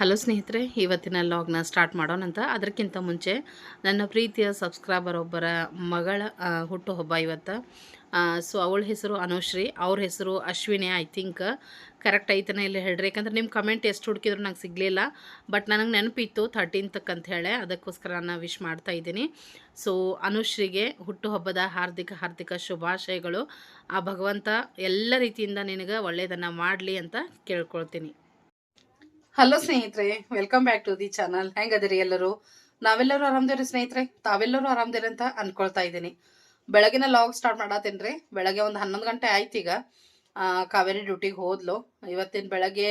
Hello ಸ್ನೇಹಿತರೆ, ಇವತ್ತಿನ ಲಾಗ್ನ start ಮಾಡೋಣಂತ ಅದಕ್ಕಿಂತ ಮುಂಚೆ ನನ್ನ ಪ್ರೀತಿಯ ಸಬ್ಸ್ಕ್ರೈಬರ್ ಒಬ್ಬರ ಮಗಳ ಹುಟ್ಟುಹಬ್ಬ ಇವತ್ತು. ಸೊ ಅವಳ ಹೆಸರು ಅನುಶ್ರೀ, ಅವ್ರ ಹೆಸರು ಅಶ್ವಿನಿ ಐ ಥಿಂಕ್ ಕರೆಕ್ಟ್ ಐತನ ಇಲ್ಲ ಹೇಳ್ರಿ. ಯಾಕಂದ್ರೆ ನಿಮ್ಮ ಕಮೆಂಟ್ ಎಷ್ಟು ಹುಡುಕಿದ್ರು ನಂಗೆ ಸಿಗಲಿಲ್ಲ. ಬಟ್ ನನಗೆ ನೆನಪಿತ್ತು ಥರ್ಟೀನ್ತಕ್ಕೆ ಅಂತ ಹೇಳಿ. ಅದಕ್ಕೋಸ್ಕರ ನಾನು ವಿಶ್ ಮಾಡ್ತಾ ಇದ್ದೀನಿ. ಸೊ ಅನುಶ್ರೀಗೆ ಹುಟ್ಟುಹಬ್ಬದ ಹಾರ್ದಿಕ ಹಾರ್ದಿಕ ಶುಭಾಶಯಗಳು. ಆ ಭಗವಂತ ಎಲ್ಲ ರೀತಿಯಿಂದ ನಿನಗೆ ಒಳ್ಳೆಯದನ್ನು ಮಾಡಲಿ ಅಂತ ಕೇಳ್ಕೊಳ್ತೀನಿ. ಹಲೋ ಸ್ನೇಹಿತರೆ welcome back to the channel ಹೆಂಗದಿರಿ ಎಲ್ಲರೂ? ನಾವೆಲ್ಲರೂ ಆರಾಮದೇವ್ರಿ ಸ್ನೇಹಿತರೆ? ತಾವೆಲ್ಲರೂ ಆರಾಮದಿರಿ ಅಂತ ಅನ್ಕೊಳ್ತಾ ಇದ್ದೀನಿ. ಬೆಳಗಿನ ಲಾಗ್ ಸ್ಟಾರ್ಟ್ ಮಾಡತ್ತೇನ್ರಿ ಬೆಳಗ್ಗೆ ಒಂದು ಹನ್ನೊಂದು ಗಂಟೆ ಆಯ್ತು ಈಗ ಕಾವೇರಿ ಡ್ಯೂಟಿಗೆ ಹೋದ್ಲು. ಇವತ್ತಿನ ಬೆಳಗ್ಗೆ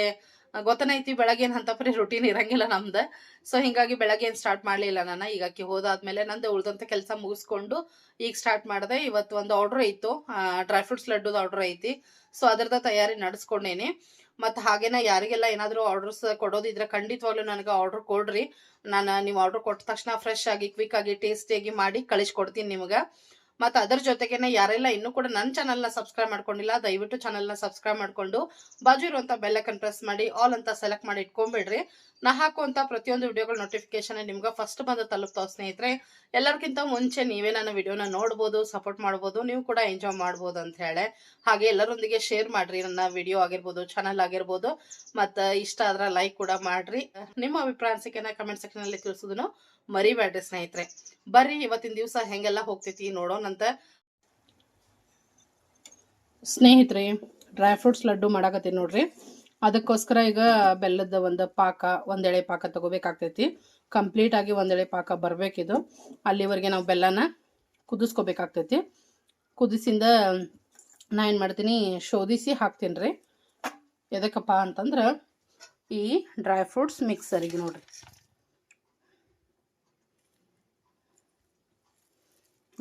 ಗೊತ್ತನೇ ಐತಿ ಬೆಳಗ್ಗೆ ಏನು ಅಂತಪರಿ ರುಟೀನ್ ಇರಂಗಿಲ್ಲ ನಮ್ದು. ಸೊ ಹಿಂಗಾಗಿ ಬೆಳಗ್ಗೆ ಏನು ಸ್ಟಾರ್ಟ್ ಮಾಡಲಿಲ್ಲ ನಾನು. ಈಗ ಆಕಿ ಹೋದಾದ್ಮೇಲೆ ನಂದು ಉಳ್ದಂಥ ಕೆಲಸ ಮುಗಿಸ್ಕೊಂಡು ಈಗ ಸ್ಟಾರ್ಟ್ ಮಾಡಿದೆ. ಇವತ್ತು ಒಂದು ಆರ್ಡ್ರ್ ಇತ್ತು. ಡ್ರೈ ಫ್ರೂಟ್ಸ್ ಲಡ್ಡುದ ಆರ್ಡ್ರ್ ಐತಿ. ಸೊ ಅದರದ ತಯಾರಿ ನಡೆಸ್ಕೊಂಡೇನಿ. ಮತ್ತು ಹಾಗೇನ ಯಾರಿಗೆಲ್ಲ ಏನಾದರೂ ಆರ್ಡರ್ಸ್ ಕೊಡೋದಿದ್ರೆ ಖಂಡಿತವಾಗ್ಲೂ ನನಗೆ ಆರ್ಡರ್ ಕೊಡ್ರಿ. ನಾನು ನೀವು ಆರ್ಡರ್ ಕೊಟ್ಟ ತಕ್ಷಣ ಫ್ರೆಶ್ ಆಗಿ ಕ್ವಿಕ್ ಆಗಿ ಟೇಸ್ಟಿಯಾಗಿ ಮಾಡಿ ಕಳಿಸ್ಕೊಡ್ತೀನಿ ನಿಮ್ಗೆ. ಮತ್ತು ಅದರ ಜೊತೆಗೇನೆ ಯಾರೆಲ್ಲ ಇನ್ನೂ ಕೂಡ ನನ್ನ ಚಾನಲ್ನ ಸಬ್ಸ್ಕ್ರೈಬ್ ಮಾಡ್ಕೊಂಡಿಲ್ಲ, ದಯವಿಟ್ಟು ಚಾನಲ್ನ ಸಬ್ಸ್ಕ್ರೈಬ್ ಮಾಡ್ಕೊಂಡು ಬಾಜು ಇರುವಂಥ ಬೆಲ್ಲೈಕನ್ ಪ್ರೆಸ್ ಮಾಡಿ ಆಲ್ ಅಂತ ಸೆಲೆಕ್ಟ್ ಮಾಡಿ ಇಟ್ಕೊಂಡ್ಬಿಡ್ರಿ ನಾ ಹಾಕುವಂಥ ಪ್ರತಿಯೊಂದು ವಿಡಿಯೋಗಳ ನೋಟಿಫಿಕೇಶನ್ ನಿಮ್ಗೆ ಫಸ್ಟ್ ಬಂದು ತಲುಪ್ತಾವ ಸ್ನೇಹಿತರೆ. ಎಲ್ಲರಿಗಿಂತ ಮುಂಚೆ ನೀವೇ ನನ್ನ ವಿಡಿಯೋನ ನೋಡ್ಬೋದು ಸಪೋರ್ಟ್ ಮಾಡ್ಬೋದು, ನೀವು ಕೂಡ ಎಂಜಾಯ್ ಮಾಡ್ಬೋದು ಅಂತ ಹೇಳಿ. ಹಾಗೆ ಎಲ್ಲರೊಂದಿಗೆ ಶೇರ್ ಮಾಡ್ರಿ, ನನ್ನ ವಿಡಿಯೋ ಆಗಿರ್ಬೋದು ಚಾನಲ್ ಆಗಿರ್ಬೋದು. ಮತ್ತು ಇಷ್ಟ ಆದ್ರೆ ಲೈಕ್ ಕೂಡ ಮಾಡ್ರಿ. ನಿಮ್ಮ ಅಭಿಪ್ರಾಯ ಅನಿಸಿಕೆನ ಕಮೆಂಟ್ ಸೆಕ್ಷನಲ್ಲಿ ತಿಳಿಸೋದನ್ನು ಮರಿಬೇಡ್ರಿ ಸ್ನೇಹಿತರೆ. ಬರ್ರಿ, ಇವತ್ತಿನ ದಿವಸ ಹೆಂಗೆಲ್ಲ ಹೋಗ್ತೈತಿ ನೋಡೋಣಂತ ಸ್ನೇಹಿತರೆ ಡ್ರೈ ಫ್ರೂಟ್ಸ್ ಲಡ್ಡು ಮಾಡಾಕತ್ತೀನಿ ನೋಡ್ರಿ. ಅದಕ್ಕೋಸ್ಕರ ಈಗ ಬೆಲ್ಲದ ಒಂದು ಪಾಕ ಒಂದೆಳೆ ಪಾಕ ತಗೋಬೇಕಾಗ್ತೈತಿ. ಕಂಪ್ಲೀಟ್ ಆಗಿ ಒಂದೆಳೆ ಪಾಕ ಬರಬೇಕಿದು. ಅಲ್ಲಿವರೆಗೆ ನಾವು ಬೆಲ್ಲನ ಕುದಿಸ್ಕೋಬೇಕಾಗ್ತೈತಿ. ಕುದಿಸಿಂದ ನಾ ಏನು ಮಾಡ್ತೀನಿ, ಶೋಧಿಸಿ ಹಾಕ್ತೀನಿ ರೀ. ಎದಕ್ಕಪ್ಪ ಅಂತಂದ್ರೆ ಈ ಡ್ರೈ ಫ್ರೂಟ್ಸ್ ಮಿಕ್ಸರಿಗೆ ನೋಡ್ರಿ.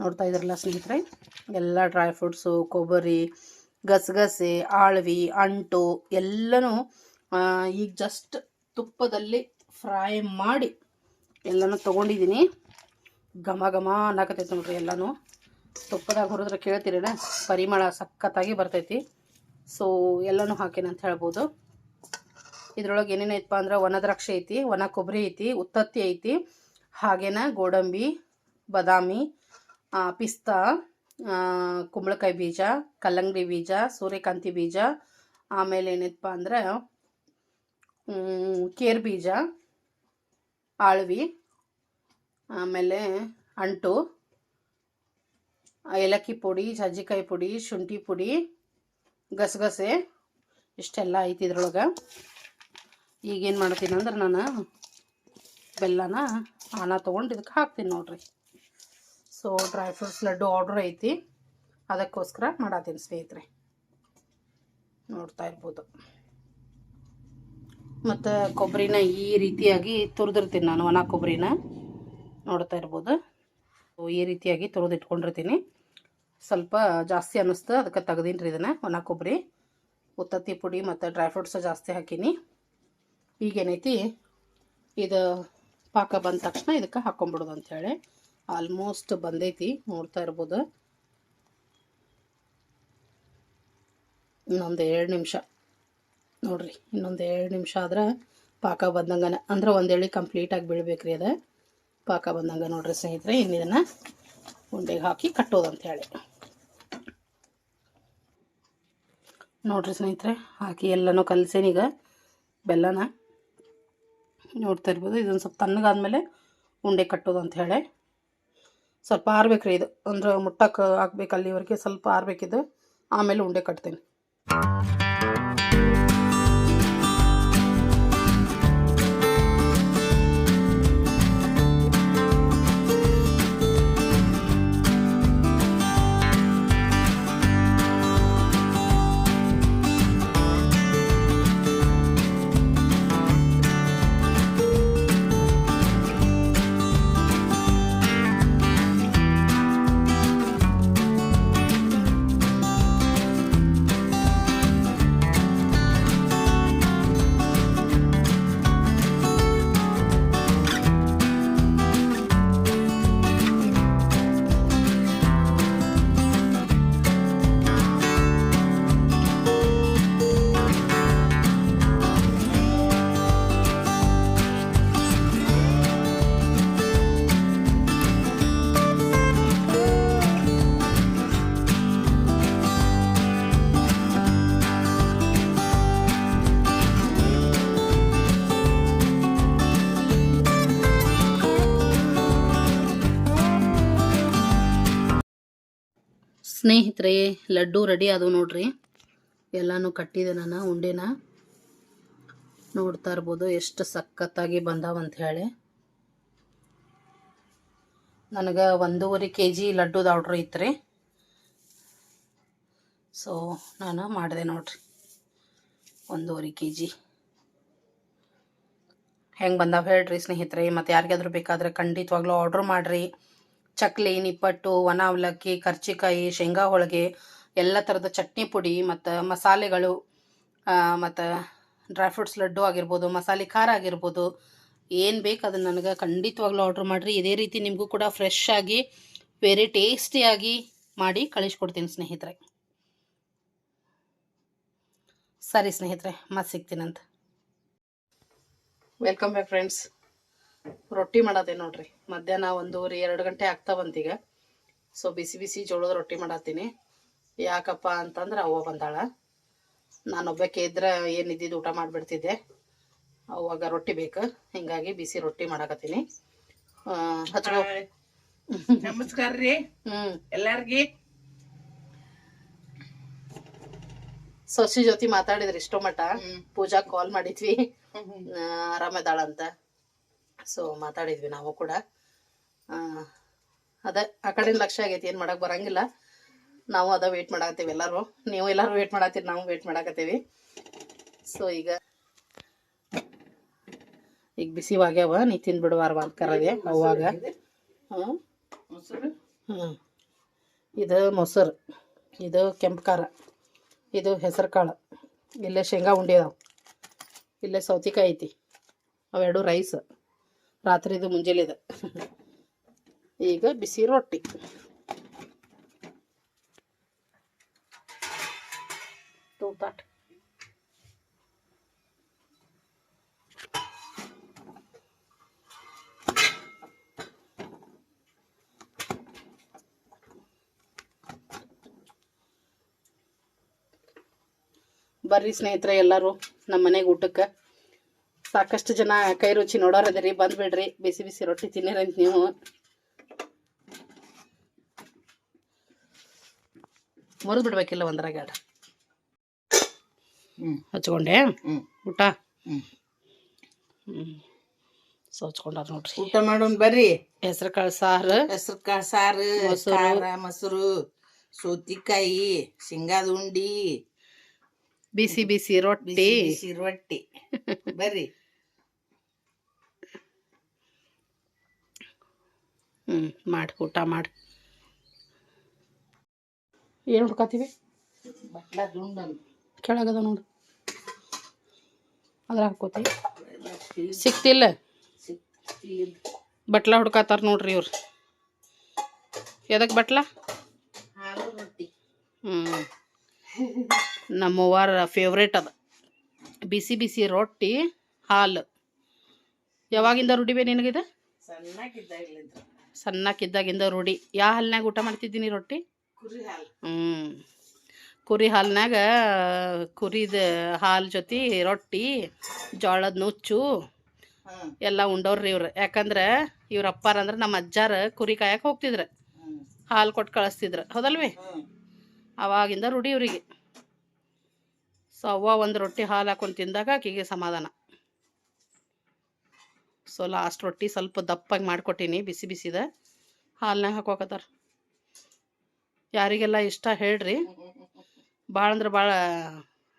ನೋಡ್ತಾ ಇದ್ರಲ್ಲ ಸ್ನೇಹಿತರೆ? ಎಲ್ಲ ಡ್ರೈ ಫ್ರೂಟ್ಸು ಕೊಬ್ಬರಿ, ಗಸಗಸೆ, ಆಳ್ವಿ, ಅಂಟು ಎಲ್ಲನೂ ಈಗ ಜಸ್ಟ್ ತುಪ್ಪದಲ್ಲಿ ಫ್ರೈ ಮಾಡಿ ಎಲ್ಲನೂ ತೊಗೊಂಡಿದ್ದೀನಿ. ಘಮ ಘಮ ಅನ್ನಕತ್ತೈತೆ ನೋಡ್ರಿ ಎಲ್ಲನೂ. ತುಪ್ಪದಾಗ ಹುರಿದ್ರೆ ಕೇಳ್ತೀರೇನ? ಪರಿಮಳ ಸಖತ್ತಾಗಿ ಬರ್ತೈತಿ. ಸೊ ಎಲ್ಲನೂ ಹಾಕೇನೆ ಅಂತ ಹೇಳ್ಬೋದು. ಇದ್ರೊಳಗೆ ಏನೇನೈತಪ್ಪ ಅಂದ್ರೆ ಒಣ ದ್ರಾಕ್ಷಿ ಐತಿ ಒಣ ಕೊಬ್ಬರಿ ಐತಿ, ಉತ್ತತ್ತಿ ಐತಿ, ಹಾಗೇನ ಗೋಡಂಬಿ, ಬಾದಾಮಿ ಪಿಸ್ತಾ ಕುಂಬಳಕಾಯಿ ಬೀಜ, ಕಲ್ಲಂಗಡಿ ಬೀಜ, ಸೂರ್ಯಕಾಂತಿ ಬೀಜ, ಆಮೇಲೆ ಏನಿತ್ತಪ್ಪ ಅಂದ್ರೆ ಕೇರ್ ಬೀಜ, ಆಳ್ವಿ, ಆಮೇಲೆ ಅಂಟು, ಏಲಕ್ಕಿ ಪುಡಿ ಜಜ್ಜಿಕಾಯಿ ಪುಡಿ, ಶುಂಠಿ ಪುಡಿ, ಗಸಗಸೆ, ಇಷ್ಟೆಲ್ಲ ಐತಿ ಇದ್ರೊಳಗೆ. ಈಗೇನು ಮಾಡ್ತೀನಿ ಅಂದ್ರೆ ನಾನು ಬೆಲ್ಲನ ಹಣ ತೊಗೊಂಡು ಇದಕ್ಕೆ ಹಾಕ್ತೀನಿ ನೋಡ್ರಿ. So dry fruits laddu order ಐತಿ. ಅದಕ್ಕೋಸ್ಕರ ಮಾಡತ್ತೀನಿ ಸ್ನೇಹಿತರೆ. ನೋಡ್ತಾ ಇರ್ಬೋದು. ಮತ್ತು ಕೊಬ್ಬರಿನ ಈ ರೀತಿಯಾಗಿ ತುರಿದಿರ್ತೀನಿ ನಾನು, ಒಣ ಕೊಬ್ಬರಿನ. ನೋಡ್ತಾ ಇರ್ಬೋದು. ಸೊ ಈ ರೀತಿಯಾಗಿ ತುರಿದು ಇಟ್ಕೊಂಡಿರ್ತೀನಿ ಸ್ವಲ್ಪ ಜಾಸ್ತಿ ಅನ್ನಿಸ್ತು, ಅದಕ್ಕೆ ತೆಗ್ದೀನಿ ರೀ ಇದನ್ನು, ಒಣ ಕೊಬ್ಬರಿ. ಉತ್ತತ್ತಿ ಪುಡಿ ಮತ್ತು ಡ್ರೈ ಫ್ರೂಟ್ಸ್ ಜಾಸ್ತಿ ಹಾಕೀನಿ. ಈಗೇನೈತಿ? ಇದು ಪಾಕ ಬಂದ ತಕ್ಷಣ ಇದಕ್ಕೆ ಹಾಕ್ಕೊಂಬಿಡೋದು ಅಂಥೇಳಿ ಆಲ್ಮೋಸ್ಟ್ ಬಂದೈತಿ, ನೋಡ್ತಾ ಇರ್ಬೋದು. ಇನ್ನೊಂದು ಎರಡು ನಿಮಿಷ. ನೋಡ್ರಿ, ಇನ್ನೊಂದು ಎರಡು ನಿಮಿಷ ಆದ್ರೆ ಪಾಕ ಬಂದಂಗನ, ಅಂದ್ರೆ ಒಂದೇಳಿ ಕಂಪ್ಲೀಟ್ ಕಂಪ್ಲೀಟಾಗಿ ಬೀಳ್ಬೇಕ್ರಿ ಅದು. ಪಾಕ ಬಂದಂಗ ನೋಡ್ರಿ ಸ್ನೇಹಿತರೆ ಇನ್ನು ಇದನ್ನು ಉಂಡೆಗೆ ಹಾಕಿ ಕಟ್ಟೋದು ಅಂತ ಹೇಳಿ ನೋಡ್ರಿ ಸ್ನೇಹಿತರೆ, ಹಾಕಿ ಎಲ್ಲನೂ ಕಲಸೇನೀಗ ಬೆಲ್ಲನ. ನೋಡ್ತಾ ಇರ್ಬೋದು, ಇದೊಂದು ಸ್ವಲ್ಪ ತಣ್ಣಗಾದ್ಮೇಲೆ ಉಂಡೆ ಕಟ್ಟೋದು ಅಂತ ಹೇಳಿ ಸ್ವಲ್ಪ ಆರ್ಬೇಕ್ರಿ ಇದು. ಅಂದ್ರೆ ಮುಟ್ಟಕ್ಕೆ ಹಾಕ್ಬೇಕು ಅಲ್ಲಿವರೆಗೆ ಸ್ವಲ್ಪ ಆರ್ಬೇಕಿದು ಆಮೇಲೆ ಉಂಡೆ ಕಟ್ತೀನಿ. ಸ್ನೇಹಿತರೆ, ಲಡ್ಡು ರೆಡಿ ಅದು ನೋಡ್ರಿ. ಎಲ್ಲನೂ ಕಟ್ಟಿದೆ ನಾನು, ಉಂಡೆನ. ನೋಡ್ತಾ ಇರ್ಬೋದು ಎಷ್ಟು ಸಖತ್ತಾಗಿ ಬಂದಾವಂತ ಹೇಳಿ. ನನಗೆ ಒಂದೂವರೆ ಕೆ ಜಿ ಲಡ್ಡುದ ಆರ್ಡ್ರ್ ಇತ್ತು ಸೊ ನಾನು ಮಾಡಿದೆ ನೋಡ್ರಿ. ಒಂದೂವರೆ ಕೆ ಜಿ ಹೆಂಗೆ ಬಂದಾವ ಹೇಳ್ರಿ ಸ್ನೇಹಿತರೆ, ಮತ್ತು ಯಾರಿಗಾದ್ರೂ ಬೇಕಾದ್ರೆ ಖಂಡಿತವಾಗ್ಲೂ ಆರ್ಡ್ರ್ ಮಾಡಿರಿ. ಚಕ್ಲಿ, ನಿಪ್ಪಟ್ಟು, ಒಣ ಅವಲಕ್ಕಿ, ಕರ್ಚಿಕಾಯಿ, ಶೇಂಗಾ ಹೋಳಿಗೆ, ಎಲ್ಲ ಥರದ ಚಟ್ನಿ ಪುಡಿ ಮತ್ತು ಮಸಾಲೆಗಳು ಮತ್ತು ಡ್ರೈ ಫ್ರೂಟ್ಸ್ ಲಡ್ಡು ಆಗಿರ್ಬೋದು, ಮಸಾಲೆ ಖಾರ ಆಗಿರ್ಬೋದು, ಏನು ಬೇಕು ಅದನ್ನು ನನಗೆ ಖಂಡಿತವಾಗ್ಲೂ ಆರ್ಡ್ರ್ ಮಾಡಿರಿ. ಇದೇ ರೀತಿ ನಿಮಗೂ ಕೂಡ ಫ್ರೆಶ್ ಆಗಿ ವೆರಿ ಟೇಸ್ಟಿಯಾಗಿ ಮಾಡಿ ಕಳಿಸ್ಕೊಡ್ತೀನಿ ಸ್ನೇಹಿತರೆ. ಸರಿ ಸ್ನೇಹಿತರೆ, ಮತ್ತೆ ಸಿಗ್ತೀನಂತ. ವೆಲ್ಕಮ್ ಬ್ಯಾಕ್ ಫ್ರೆಂಡ್ಸ್ ರೊಟ್ಟಿ ಮಾಡೋದೆ ನೋಡ್ರಿ. ಮಧ್ಯಾಹ್ನ ಒಂದೂವರೆ ಎರಡು ಗಂಟೆ ಆಗ್ತಾ ಬಂತೀಗ ಸೊ ಬಿಸಿ ಬಿಸಿ ಜೋಳದ ರೊಟ್ಟಿ ಮಾಡತ್ತೀನಿ. ಯಾಕಪ್ಪ ಅಂತಂದ್ರೆ ಅವ್ವ ಬಂದಾಳ. ನಾನೊಬ್ಬಕ್ಕೆ ಇದ್ರೆ ಏನಿದ್ದಿದ್ದು ಊಟ ಮಾಡಿಬಿಡ್ತಿದ್ದೆ. ಅವಾಗ ರೊಟ್ಟಿ ಬೇಕು. ಹಿಂಗಾಗಿ ಬಿಸಿ ರೊಟ್ಟಿ ಮಾಡಾಕತ್ತೀನಿ. ಹಚ್ಕೊ. ನಮಸ್ಕಾರ ರೀ. ಹ್ಮ್. ಎಲ್ಲಾರ್ಗಿ? ಸೊಸಿ ಜೊತೆ ಮಾತಾಡಿದ್ರಿ ಇಷ್ಟೋ ಮಠ ಪೂಜಾ ಕಾಲ್ ಮಾಡಿದ್ವಿ. ಆ, ಆರಾಮದಾಳಂತ ಸೊ ಮಾತಾಡಿದ್ವಿ ನಾವು ಕೂಡ. ಅದ ಆ ಕಡೆ ಲಕ್ಷ್ಯ ಆಗೈತಿ ಏನು ಮಾಡಕ್ ಬರಂಗಿಲ್ಲ. ನಾವು ಅದ ವೇಟ್ ಮಾಡಾಕತ್ತೀವಿ ಎಲ್ಲರೂ. ನೀವು ಎಲ್ಲರೂ ವೇಟ್ ಮಾಡತ್ತೀರಿ ನಾವು ವೇಟ್ ಮಾಡಾಕತ್ತೀವಿ. ಸೊ ಈಗ ಈಗ ಬಿಸಿವಾಗ್ಯಾವ ನೀ ತಿಂದ್ಬಿಡುವಾರ ಅಂತ ಕರದೆ ಅವಾಗ. ಹ್ಞೂ ಮೊಸರು? ಹ್ಞೂ ಇದು ಮೊಸರು. ಇದು ಕೆಂಪು ಖಾರ. ಇದು ಹೆಸರು ಕಾಳು. ಇಲ್ಲೇ ಶೇಂಗಾ ಉಂಡೆ ಇಲ್ಲೇ ಸೌತಿಕಾಯಿ ಐತಿ. ಅವೆರಡು ರೈಸ್ ರಾತ್ರಿದು ಮುಂಜಾನೆದು ಈಗ ಬಿಸಿ ರೊಟ್ಟಿ. ತೂತಾಟ್. ಬರ್ರಿ ಸ್ನೇಹಿತರೆ ಎಲ್ಲರೂ ನಮ್ಮ ಮನೆಗೆ ಊಟಕ್ಕೆ. ಸಾಕಷ್ಟು ಜನ ಕೈ ರುಚಿ ನೋಡೋರದಿರಿ ಬಂದ್ಬಿಡ್ರಿ ಬಿಸಿ ಬಿಸಿ ರೊಟ್ಟಿ ತಿನ್ನಿರಂತ ನೀವು. ಮುರಿದು ಬಿಡ್ಬೇಕಿಲ್ಲ ಒಂದರಾಗ ಹಚ್ಕೊಂಡೆ? ಊಟ? ಹ್ಮ್. ಹ್ಞೂ ಸೊ ಹಚ್ಕೊಂಡಾರ ನೋಡ್ರಿ. ಊಟ ಮಾಡೋಣ ಬರ್ರಿ. ಹೆಸರು ಕಾಳು ಸಾರು. ಹೆಸರು ಕಾಳು ಸಾರು ಮೊಸರು. ಮೊಸರು ಸೌತಿಕಾಯಿ ಶೇಂಗಾದ ಉಂಡಿ. ಬಿಸಿ ಬಿಸಿ ರೊಟ್ಟಿ. ಬಿಸಿ ರೊಟ್ಟಿ. ಬರ್ರಿ. ಹ್ಞೂ ಮಾಡಿ ಊಟ ಮಾಡಿ. ಏನು ಹುಡ್ಕೋತೀವಿ ಕೆಳಗದ ನೋಡು. ಅದ್ರ ಹಾಕೋತಿ ಸಿಕ್ತಿಲ್ಲ. ಬಟ್ಲ ಹುಡ್ಕಾತಾರ ನೋಡ್ರಿ ಇವ್ರು. ಎದಕ್ಕೆ ಬಟ್ಲ? ಹ್ಞೂ ನಮ್ಮವ್ವಾರ ಫೇವ್ರೇಟ್ ಅದ. ಬಿಸಿ ಬಿಸಿ ರೊಟ್ಟಿ ಹಾಲು. ಯಾವಾಗಿಂದ ರುಡಿಬೇ ನಿನಗಿದೆ? ಸಣ್ಣಕ್ಕಿದ್ದಾಗಿಂದ ರೂಢಿ. ಯಾವ ಹಾಲಿನಾಗ ಊಟ ಮಾಡ್ತಿದ್ದೀನಿ ರೊಟ್ಟಿ? ಕುರಿ ಹಾಲು. ಹ್ಞೂ ಕುರಿ ಹಾಲ್ನಾಗ ಕುರಿದ ಹಾಲು ಜೊತೆ ರೊಟ್ಟಿ ಜೋಳದ ನುಚ್ಚು ಎಲ್ಲ ಉಂಡವ್ರಿ ಇವ್ರು. ಯಾಕಂದ್ರೆ ಇವ್ರ ಅಪ್ಪಾರ ಅಂದ್ರೆ ನಮ್ಮ ಅಜ್ಜಾರ ಕುರಿ ಕಾಯಕ್ಕೆ ಹೋಗ್ತಿದ್ರು. ಹಾಲು ಕೊಟ್ಟು ಕಳಿಸ್ತಿದ್ರು. ಹೌದಲ್ವಿ? ಅವಾಗಿಂದ ರೂಢಿ ಇವರಿಗೆ. ಸೊ ಅವ್ವ ಒಂದು ರೊಟ್ಟಿ ಹಾಲು ಹಾಕೊಂಡು ತಿಂದಾಗ ಆಕೆಗೆ ಸಮಾಧಾನ. ಸೊ ಲಾಸ್ಟ್ ರೊಟ್ಟಿ ಸ್ವಲ್ಪ ದಪ್ಪಾಗಿ ಮಾಡಿಕೊಟ್ಟೀನಿ ಬಿಸಿ ಬಿಸಿದ. ಹಾಲ್ನಾಗ ಹಾಕೋಕತ್ತಾರ ಯಾರಿಗೆಲ್ಲ ಇಷ್ಟ ಹೇಳ್ರಿ. ಭಾಳ ಅಂದ್ರೆ ಭಾಳ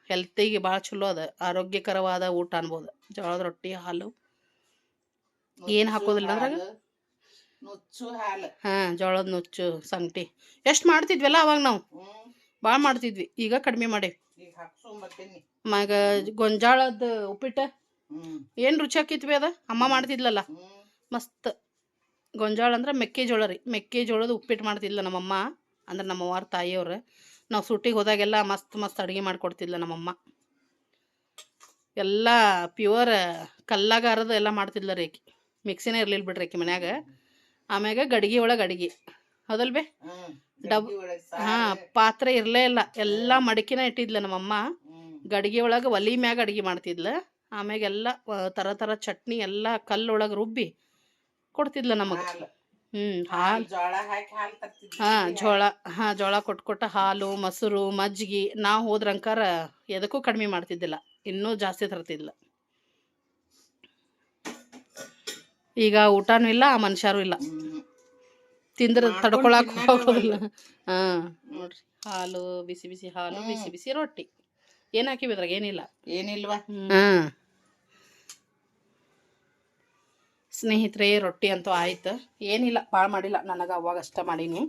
ಹೆಲ್ತಿಗೆ ಭಾಳ ಚಲೋ ಅದ. ಆರೋಗ್ಯಕರವಾದ ಊಟ ಅನ್ಬೋದು. ಜೋಳದ ರೊಟ್ಟಿ ಹಾಲು. ಏನು ಹಾಕೋದಿಲ್ಲ ಅದ್ರಾಗ? ನುಚ್ಚು ಹಾಲು. ಹಾಂ ಜೋಳದ ನುಚ್ಚು ಸಂಗಟಿ ಎಷ್ಟು ಮಾಡ್ತಿದ್ವಲ್ಲ ಅವಾಗ ನಾವು? ಭಾಳ ಮಾಡ್ತಿದ್ವಿ. ಈಗ ಕಡಿಮೆ ಮಾಡಿ. ಈಗ ಗೊಂಜಾಳದ ಉಪ್ಪಿಟ್ಟು? ಏನು ರುಚಿ ಹಾಕಿತ್ವಿ ಅದ? ಅಮ್ಮ ಮಾಡ್ತಿದ್ಲಲ್ಲ. ಮಸ್ತ್. ಗೊಂಜಾಳ ಅಂದ್ರೆ ಮೆಕ್ಕೆಜೋಳ ರೀ. ಮೆಕ್ಕೆಜೋಳದ ಉಪ್ಪಿಟ್ಟು ಮಾಡ್ತಿದ್ಲ ನಮ್ಮಮ್ಮ. ಅಂದ್ರೆ ನಮ್ಮವ್ವಾರ ತಾಯಿಯವ್ರು. ನಾವು ಸುಟ್ಟಿಗೆ ಹೋದಾಗೆಲ್ಲ ಮಸ್ತ್ ಮಸ್ತ್ ಅಡುಗೆ ಮಾಡಿಕೊಡ್ತಿದ್ಲ ನಮ್ಮಮ್ಮ. ಎಲ್ಲ ಪ್ಯೂರ್ ಕಲ್ಲಾಗ ಅರದು ಎಲ್ಲ ಮಾಡ್ತಿದ್ಲ ರೀ ಆಕಿ. ಮಿಕ್ಸಿನೇ ಇರ್ಲಿಲ್ಲ ಬಿಡ್ರಿ ಆಕಿ ಮನ್ಯಾಗ. ಆಮ್ಯಾಗ ಗಡಿಗೆ ಒಳಗೆ ಅಡಿಗೆ. ಹೌದಲ್ವೇ ಡಬ್- ಹಾಂ, ಪಾತ್ರೆ ಇರಲೇ ಇಲ್ಲ. ಎಲ್ಲ ಮಡಿಕೆನ ಇಟ್ಟಿದ್ಲ ನಮ್ಮಮ್ಮ. ಗಡಿಗೆ ಒಳಗೆ ಒಲಿ ಮ್ಯಾಗ ಅಡಿಗೆ ಮಾಡ್ತಿದ್ಲ. ಆಮ್ಯಾಗ ಎಲ್ಲ ಆ, ಥರ ಥರ ಚಟ್ನಿ ಎಲ್ಲ ಕಲ್ಲೊಳಗೆ ರುಬ್ಬಿ ಕೊಡ್ತಿದ್ಲ ನಮಗೆ. ಹ್ಞೂ ಹಾಲು ಹಾಂ ಜೋಳ ಹಾಂ ಜೋಳ ಕೊಟ್ಟು ಕೊಟ್ಟು ಹಾಲು ಮೊಸರು ಮಜ್ಜಿಗೆ ನಾವು ಹೋದ್ರಂಕಾರ ಎದಕ್ಕೂ ಕಡಿಮೆ ಮಾಡ್ತಿದ್ದಿಲ್ಲ. ಇನ್ನೂ ಜಾಸ್ತಿ ತರ್ತಿದ್ಲ. ಈಗ ಊಟನೂ ಇಲ್ಲ ಆ ಮನುಷ್ಯರು ಇಲ್ಲ. ಹ್ಮ್. ತಿಂದ್ರೆ ತಡ್ಕೊಳಕ್ ಹೋಗೋದಿಲ್ಲ. ಹಾಂ. ನೋಡ್ರಿ. ಹಾಲು ಬಿಸಿ ಬಿಸಿ ಹಾಲು ಬಿಸಿ ಬಿಸಿ ರೊಟ್ಟಿ. ಏನು ಹಾಕಿವಿ ಅದ್ರಾಗ ಏನಿಲ್ಲ. ಏನಿಲ್ವಾ? ಹಾಂ ಸ್ನೇಹಿತರೆ, ರೊಟ್ಟಿ ಅಂತೂ ಆಯ್ತು. ಏನಿಲ್ಲ, ಭಾಳ ಮಾಡಿಲ್ಲ. ನನಗೆ ಅವಾಗ ಅಷ್ಟ ಮಾಡೀನಿ.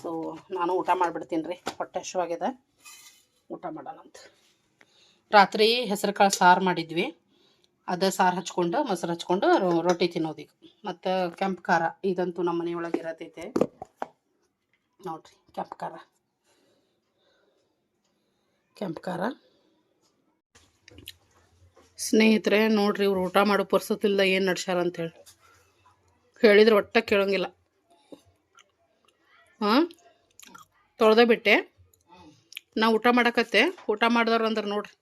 ಸೊ ನಾನು ಊಟ ಮಾಡಿಬಿಡ್ತೀನಿ ರೀ. ಹೊಟ್ಟೆ ಹಶ್ವಾಗ್ಯದ ಊಟ ಮಾಡೋಣಂತ ರಾತ್ರಿ ಹೆಸರು ಕಾಳು ಸಾರು ಮಾಡಿದ್ವಿ. ಅದ ಸಾರು ಹಚ್ಕೊಂಡು, ಮೊಸರು ಹಚ್ಕೊಂಡು ರೊಟ್ಟಿ ತಿನ್ನೋದೀಗ ಮತ್ತು ಕೆಂಪು ಖಾರ. ಇದಂತೂ ನಮ್ಮ ಮನೆಯೊಳಗೆ ಇರತೈತೆ. ನೋಡ್ರಿ, ಕೆಂಪು ಖಾರ. ಕೆಂಪು ಖಾರ. ಸ್ನೇಹಿತರೆ, ನೋಡ್ರಿ ಇವ್ರು ಊಟ ಮಾಡೋ ಪುರ್ಸತ್ತಿಲ್ದ ಏನು ನಡ್ಸ್ಯಾರ ಅಂತೇಳಿ. ಹೇಳಿದ್ರೆ ಒಟ್ಟ ಕೇಳೋಂಗಿಲ್ಲ. ಹಾಂ ತೊಳ್ದೆ ಬಿಟ್ಟೆ. ನಾ ಊಟ ಮಾಡಕತ್ತೆ. ಊಟ ಮಾಡಿದವ್ರು ಅಂದ್ರೆ ನೋಡ್ರಿ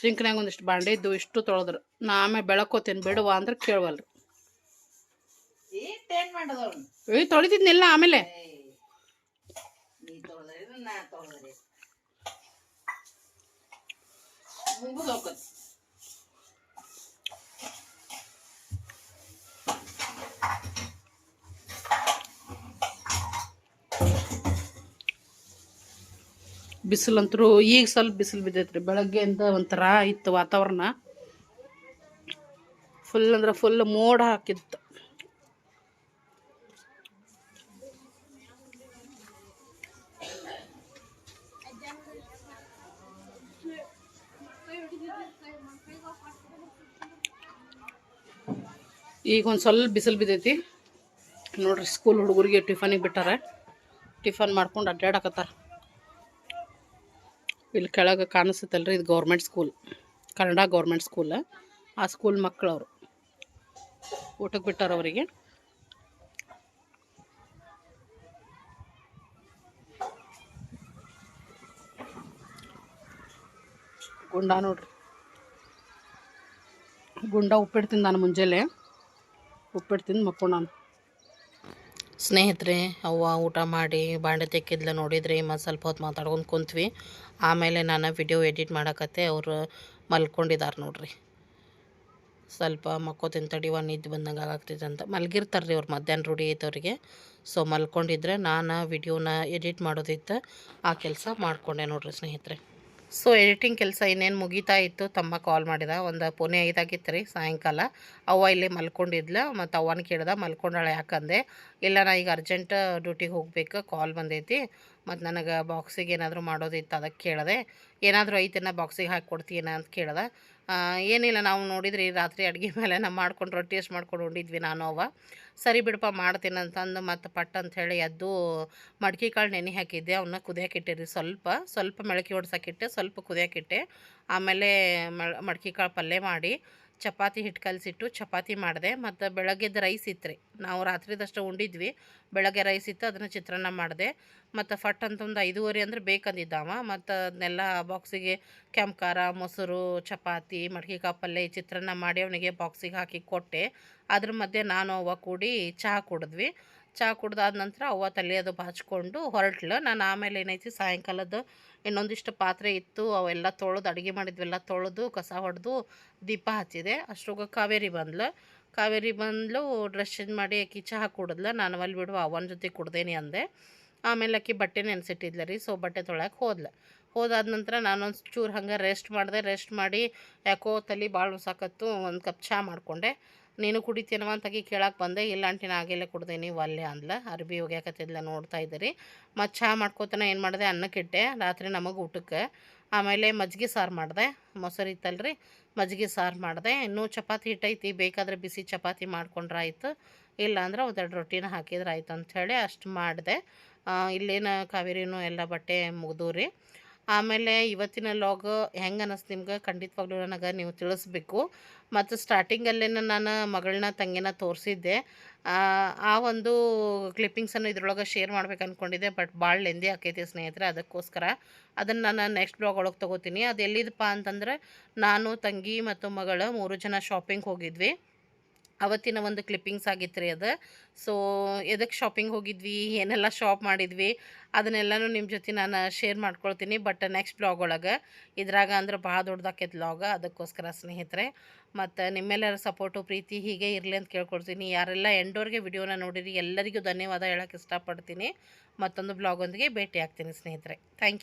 ಸಿಂಕ್ನಾಗ ಒಂದಿಷ್ಟು ಬಾಂಡೆ ಇದ್ದು ಇಷ್ಟು ತೊಳೆದ್ರು. ನಾ ಆಮೇಲೆ ಬೆಳಕೋತೇನೆ ಬಿಡುವ ಅಂದ್ರೆ ಕೇಳವಲ್ರಿ. ಏ ತೊಳಿತಿದ್ನಿಲ್ಲ ಆಮೇಲೆ. ನೀ ತೊಳ್ದ್ರಿ ನಾ ತೊಳ್ದ್ರಿ ಮುಗಿದ್ ಹೋಗತ್ ಬಿಸಿಲಂತರೂ ಈಗ ಸ್ವಲ್ಪ ಬಿಸಿಲು ಬಿದ್ದೈತ್ರಿ. ಬೆಳಗ್ಗೆಯಿಂದ ಒಂಥರ ಇತ್ತು ವಾತಾವರಣ. ಫುಲ್ ಅಂದ್ರೆ ಫುಲ್ ಮೋಡ ಹಾಕಿತ್ತು. ಈಗ ಒಂದು ಸ್ವಲ್ಪ ಬಿಸಿಲು ಬಿದ್ದೈತಿ. ನೋಡ್ರಿ ಸ್ಕೂಲ್ ಹುಡುಗರಿಗೆ ಟಿಫನಿಗೆ ಬಿಟ್ಟಾರೆ. ಟಿಫನ್ ಮಾಡ್ಕೊಂಡು ಅಡ್ಡಾಡಕತ್ತಾರ ಇಲ್ಲಿ ಕೆಳಗೆ ಕಾಣಿಸುತ್ತಲ್ರಿ, ಇದು government school Kannada government school ಆ ಸ್ಕೂಲ್ ಮಕ್ಕಳು ಅವರು ಊಟಕ್ಕೆ ಬಿಟ್ಟಾರ ಅವರಿಗೆ. ಗುಂಡ ನೋಡ್ರಿ. ಗುಂಡ ಉಪ್ಪಿಟ್ಟು ತಿಂದು ನಾನು ಮುಂಜಾನೆ. ಉಪ್ಪಿಟ್ಟು ತಿಂದು ಮಕ್ಕೊಂಡಾನು. ಸ್ನೇಹಿತರೆ, ಅವ್ವ ಊಟ ಮಾಡಿ ಬಾಂಡೆ ತೆಕ್ಕಿದ್ಲ ನೋಡಿದ್ರಿ ಮತ್ತು ಸ್ವಲ್ಪ ಹೊತ್ತು ಮಾತಾಡ್ಕೊಂಡು ಕುಂತ್ವಿ. ಆಮೇಲೆ ನಾನು ವಿಡಿಯೋ ಎಡಿಟ್ ಮಾಡಕತ್ತೆ, ಅವರು ಮಲ್ಕೊಂಡಿದ್ದಾರೆ ನೋಡ್ರಿ. ಸ್ವಲ್ಪ ಮಕ್ಕೋ ತಿಂತಡಿವ ನಿದ್ದು ಬಂದಂಗೆ ಆಗಾಗ್ತೈತೆ ಅಂತ. ಮಲ್ಗಿರ್ತಾರೆ ರೀ ಅವ್ರು ಮಧ್ಯಾಹ್ನ ರೂಢಿ ಐತೆ ಅವ್ರಿಗೆ ಸೊ ಮಲ್ಕೊಂಡಿದ್ರೆ ನಾನು ವಿಡಿಯೋನ ಎಡಿಟ್ ಮಾಡೋದಿತ್ತು, ಆ ಕೆಲಸ ಮಾಡಿಕೊಂಡೆ ನೋಡ್ರಿ ಸ್ನೇಹಿತರೆ. ಸೊ ಎಡಿಟಿಂಗ್ ಕೆಲಸ ಇನ್ನೇನು ಮುಗಿತಾ ಇತ್ತು, ತಮ್ಮ ಕಾಲ್ ಮಾಡಿದ. ಒಂದು ಪುಣೆ ಐದಾಗಿತ್ತು ರೀ, ಸಾಯಂಕಾಲ. ಅವ್ವ ಇಲ್ಲಿ ಮಲ್ಕೊಂಡಿದ್ಲ ಮತ್ತು ಅವ್ವನ ಕೇಳ್ದ, ಮಲ್ಕೊಂಡಾಳೆ ಯಾಕಂದೆ, ಇಲ್ಲ ನಾ ಈಗ ಅರ್ಜೆಂಟ್ ಡ್ಯೂಟಿಗೆ ಹೋಗ್ಬೇಕು ಕಾಲ್ ಬಂದೈತಿ. ಮತ್ತು ನನಗೆ ಬಾಕ್ಸಿಗೆ ಏನಾದರೂ ಮಾಡೋದಿತ್ತು ಅದಕ್ಕೆ ಕೇಳಿದೆ. ಏನಾದರೂ ಐತೆನ ಬಾಕ್ಸಿಗೆ ಹಾಕಿ ಕೊಡ್ತೀನ ಅಂತ ಕೇಳ್ದೆ. ಏನಿಲ್ಲ, ನಾವು ನೋಡಿದ್ರಿ, ರಾತ್ರಿ ಅಡುಗೆ ಮೇಲೆ ನಾವು ಮಾಡ್ಕೊಂಡು ರೊಟ್ಟಿ ಎಷ್ಟು ಮಾಡ್ಕೊಂಡು ಉಂಡಿದ್ವಿ ನಾನು ಅವ ಸರಿ ಬಿಡಪ್ಪ, ಮಾಡ್ತೀನಿ ಅಂತಂದು ಮತ್ತು ಪಟ್ ಅಂತ ಹೇಳಿ ಎದ್ದು ಮಡ್ಕೆ ಕಾಳು ನೆನೆ ಹಾಕಿದ್ದೆ. ಅವನ್ನ ಕುದಿಯೋಕ್ಕಿಟ್ಟೆ ಸ್ವಲ್ಪ ಸ್ವಲ್ಪ ಮೊಳಕೆ ಹೊಡ್ಸೋಕ್ಕಿಟ್ಟೆ ಸ್ವಲ್ಪ ಕುದಿಯೋಕ್ಕಿಟ್ಟೆ ಆಮೇಲೆ ಮಡ್ಕೆ ಕಾಳು ಪಲ್ಯ ಮಾಡಿ ಚಪಾತಿ ಹಿಟ್ಟು ಕಲಸಿಟ್ಟು ಚಪಾತಿ ಮಾಡಿದೆ, ಮತ್ತು ಬೆಳಗ್ಗೆದ್ದು ರೈಸ್ ಇತ್ತು ನಾವು ರಾತ್ರಿದಷ್ಟು ಉಂಡಿದ್ವಿ. ಬೆಳಗ್ಗೆ ರೈಸ್ ಇತ್ತು, ಅದನ್ನು ಚಿತ್ರಾನ್ನ ಮಾಡಿದೆ. ಮತ್ತು ಫಟ್ ಅಂತ ಒಂದು ಐದೂವರೆ ಅಂದ್ರೆ ಬೇಕಂದಿದ್ದಾವ. ಮತ್ತು ಅದನ್ನೆಲ್ಲ ಬಾಕ್ಸಿಗೆ ಕೆಂಪು ಖಾರ ಮೊಸರು, ಚಪಾತಿ, ಮಡ್ಕೆ ಕಾಪಲ್ಲೆ ಪಲ್ಯ ಚಿತ್ರಾನ್ನ ಮಾಡಿ ಅವನಿಗೆ ಬಾಕ್ಸಿಗೆ ಹಾಕಿ ಕೊಟ್ಟೆ. ಅದ್ರ ಮಧ್ಯೆ ನಾನು ಅವ ಕೂಡಿ ಚಹಾ ಕುಡಿದ್ವಿ. ಚಹಾ ಕುಡ್ದಾದ ನಂತರ ಅವ್ವ ತಲೆ ಅದು ಬಾಚ್ಕೊಂಡು ಹೊರಟ್ಲು. ನಾನು ಆಮೇಲೆ ಏನೈತಿ ಸಾಯಂಕಾಲದ ಇನ್ನೊಂದಿಷ್ಟು ಪಾತ್ರೆ ಇತ್ತು, ಅವೆಲ್ಲ ತೊಳೆದು ಅಡುಗೆ ಮಾಡಿದ್ವೆಲ್ಲ ತೊಳೆದು, ಕಸ ಹೊಡೆದು ದೀಪ ಹಚ್ಚಿದೆ. ಅಷ್ಟೋಗ ಕಾವೇರಿ ಬಂದ್ಲು. ಕಾವೇರಿ ಬಂದ್ಲು ಡ್ರೆಸ್ ಚೇಂಜ್ ಮಾಡಿ ಆಕಿ ಚಹಾ ಕುಡಿದ್ಲ. ನಾನು ಅಲ್ಲಿ ಬಿಡುವ ಅವನ ಜೊತೆ ಕುಡ್ದೇನಿ ಅಂದೆ. ಆಮೇಲೆ ಆಕಿ ಬಟ್ಟೆ ನೆನೆಸಿಟ್ಟಿದ್ಲ ರೀ, ಸೊ ಬಟ್ಟೆ ತೊಳ್ಯಾಕೆ ಹೋದ್ಲು. ಹೋದಾದ ನಂತರ ನಾನೊಂದು ಚೂರು ಹಂಗೆ ರೆಸ್ಟ್ ಮಾಡಿದೆ ರೆಸ್ಟ್ ಮಾಡಿ ಯಾಕೋ ತಲೆ ಭಾಳ ಸಾಕತ್ತು ಒಂದು ಕಪ್ ಚಹಾ ಮಾಡಿಕೊಂಡೆ. ನೀನು ಕುಡಿತೀನವ ಅಂತಾಗಿ ಕೇಳಕ್ಕೆ ಬಂದೆ. ಇಲ್ಲ ಆಂಟಿ, ನಾ ಆಗಿಲ್ಲೇ ಕುಡ್ದೇನಿ ಒಲ್ಲೆ ಅಂದ್ಲ. ಅರ್ಬಿ ಒಗ್ಯಾಕತ್ತಿದ್ಲ ನೋಡ್ತಾ ಇದ್ದೀರಿ. ಮತ್ತು ಚಹಾ ಮಾಡ್ಕೋತಾನೆ ಏನು ಮಾಡಿದೆ? ಅನ್ನಕ್ಕಿಟ್ಟೆ ರಾತ್ರಿ ನಮಗೆ ಊಟಕ್ಕೆ. ಆಮೇಲೆ ಮಜ್ಜಿಗೆ ಸಾರು ಮಾಡಿದೆ. ಮೊಸರು ಇತ್ತಲ್ರಿ. ಮಜ್ಜಿಗೆ ಸಾರು ಮಾಡಿದೆ. ಇನ್ನೂ ಚಪಾತಿ ಹಿಟ್ಟೈತಿ. ಬೇಕಾದರೆ ಬಿಸಿ ಚಪಾತಿ ಮಾಡ್ಕೊಂಡ್ರೆ ಆಯಿತು. ಇಲ್ಲ ಅಂದ್ರೆ ಒಂದೆರಡು ರೊಟ್ಟಿನ ಹಾಕಿದ್ರೆ ಆಯ್ತು ಅಂಥೇಳಿ ಅಷ್ಟು ಮಾಡಿದೆ. ಇಲ್ಲೇನು ಕಾವೇರಿನೂ ಎಲ್ಲ ಬಟ್ಟೆ ಮುಗಿದು ರೀ ಆಮೇಲೆ ಇವತ್ತಿನ ಲಾಗ್ ಹೆಂಗೆ ಅನ್ನಿಸ್ತು ನಿಮ್ಗೆ? ಖಂಡಿತವಾಗ್ಲೂ ನನಗೆ ನೀವು ತಿಳಿಸ್ಬೇಕು. ಮತ್ತು ಸ್ಟಾರ್ಟಿಂಗಲ್ಲೇನ ನಾನು ಮಗಳನ್ನ, ತಂಗಿನ ತೋರಿಸಿದ್ದೆ. ಆ ಒಂದು ಕ್ಲಿಪ್ಪಿಂಗ್ಸನ್ನು ಇದ್ರೊಳಗೆ ಶೇರ್ ಮಾಡ್ಬೇಕು ಅಂದ್ಕೊಂಡಿದ್ದೆ ಬಟ್ ಭಾಳ ಲೆಂದಿ ಆಕೈತಿ ಸ್ನೇಹಿತರೆ, ಅದಕ್ಕೋಸ್ಕರ. ಅದನ್ನು ನಾನು ನೆಕ್ಸ್ಟ್ ಬ್ಲಾಗ್ ಒಳಗೆ ತೊಗೋತೀನಿ. ಅದು ಎಲ್ಲಿದಪ್ಪ ಅಂತಂದ್ರೆ, ನಾನು, ತಂಗಿ ಮತ್ತು ಮಗಳು ಮೂರು ಜನ ಶಾಪಿಂಗ್ ಹೋಗಿದ್ವಿ. ಅವತ್ತಿನ ಒಂದು ಕ್ಲಿಪ್ಪಿಂಗ್ಸ್ ಆಗಿತ್ತು ರೀ ಅದು. ಸೊ ಎದಕ್ಕೆ ಶಾಪಿಂಗ್ ಹೋಗಿದ್ವಿ, ಏನೆಲ್ಲ ಶಾಪ್ ಮಾಡಿದ್ವಿ, ಅದನ್ನೆಲ್ಲನೂ ನಿಮ್ಮ ಜೊತೆ ನಾನು ಶೇರ್ ಮಾಡ್ಕೊಳ್ತೀನಿ. ಬಟ್ ನೆಕ್ಸ್ಟ್ ಬ್ಲಾಗ್ ಒಳಗೆ, ಇದ್ರಾಗ ಅಂದ್ರೆ ಭಾಳ ದೊಡ್ಡದಾಕೈತೆ ಬ್ಲಾಗ ಅದಕ್ಕೋಸ್ಕರ ಸ್ನೇಹಿತರೆ. ಮತ್ತು ನಿಮ್ಮೆಲ್ಲರ ಸಪೋರ್ಟು ಪ್ರೀತಿ ಹೀಗೆ ಇರಲಿ ಅಂತ ಕೇಳ್ಕೊಡ್ತೀನಿ ಯಾರೆಲ್ಲ ಎಂಡೋರ್ಗೆ ವಿಡಿಯೋನ ನೋಡಿರಿ, ಎಲ್ಲರಿಗೂ ಧನ್ಯವಾದ ಹೇಳೋಕ್ಕೆ ಇಷ್ಟಪಡ್ತೀನಿ. ಮತ್ತೊಂದು ಬ್ಲಾಗೊಂದಿಗೆ ಭೇಟಿ ಆಗ್ತೀನಿ ಸ್ನೇಹಿತರೆ. Thank you